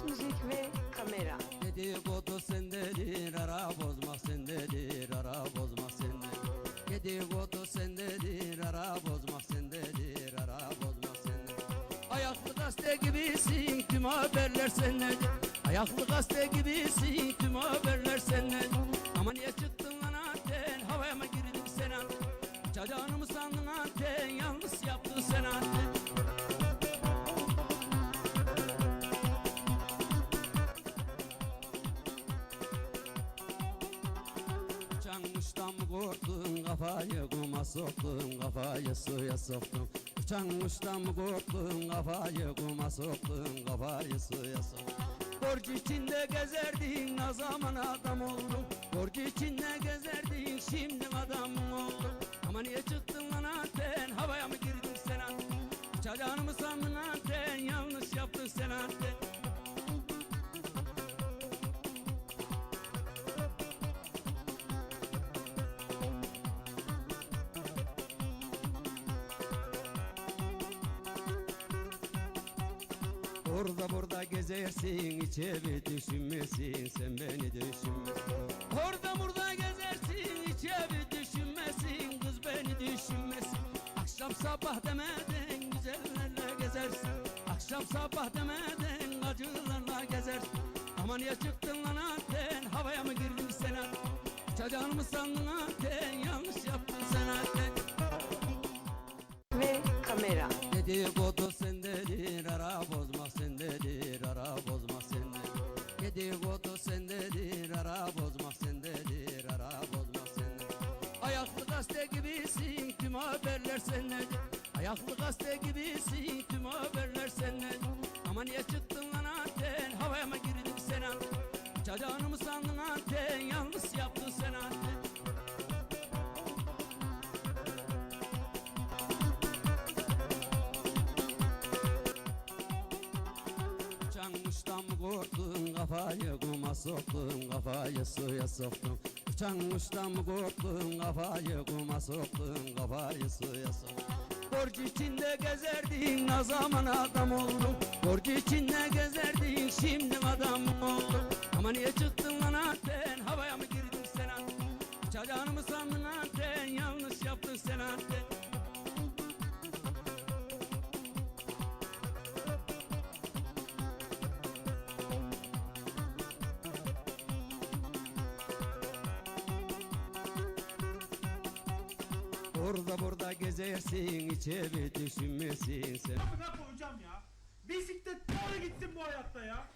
Söz, müzik ve kamera. Dedikodu sendedir, ara bozmak sendedir, ara bozmak sendedir. Dedikodu sendedir, ara bozmak sendedir, ara bozmak sendedir. Ayaklı gazete gibisin, tüm haberler sendedir. Ayaklı gazete gibisin, tüm haberler sendedir. Ama niye çıktın lan anten, havaya mı girdin sen anten? Çacağını mı sandın anten, yalnız yaptın sen anten. Uçan mı korktun kafayı kuma soktun kafayı suya soktun. Uçan mı korktun kafayı kuma soktun kafayı suya soktun. Borcu içinde gezerdin ne zaman adam oldun Orada burada gezersin hiç evi düşünmesin. Sen beni düşünmesin. Orada burada gezersin hiç evi düşünmesin. Kız beni düşünmesin. Akşam sabah demeden güzellerle gezersin. Akşam sabah demeden acılarla gezersin. Aman ya çıktın lan anten havaya mı girdin sen anten? Çacağını mı sandın anten yanlış yaptın sen anten? Ve kamera. Dedikodu sendedir, gazete gibisin, tüm haberler sendedir. Ayaklı gazete gibisin, tüm haberler sendedir. Ama niye çıktın lan anten, havaya mı girdin sen anten? Çacağını mı sandın anten, yalnız yaptın sen anten. Uçan mı korktun kafayı kuma soktun kafayı suya soktun Uçan mı korktun? Kafayı kuma soktun kafayı suya soktun Borcu içinde gezerdin ne zaman adam oldun? Borcu içinde gezerdin şimdi adam oldun. Ama niye çıktın Orada burada gezersin hiç evi düşünmesin sen Amına koyacağım ya. Bisiklet doğru gitsin bu hayatta ya.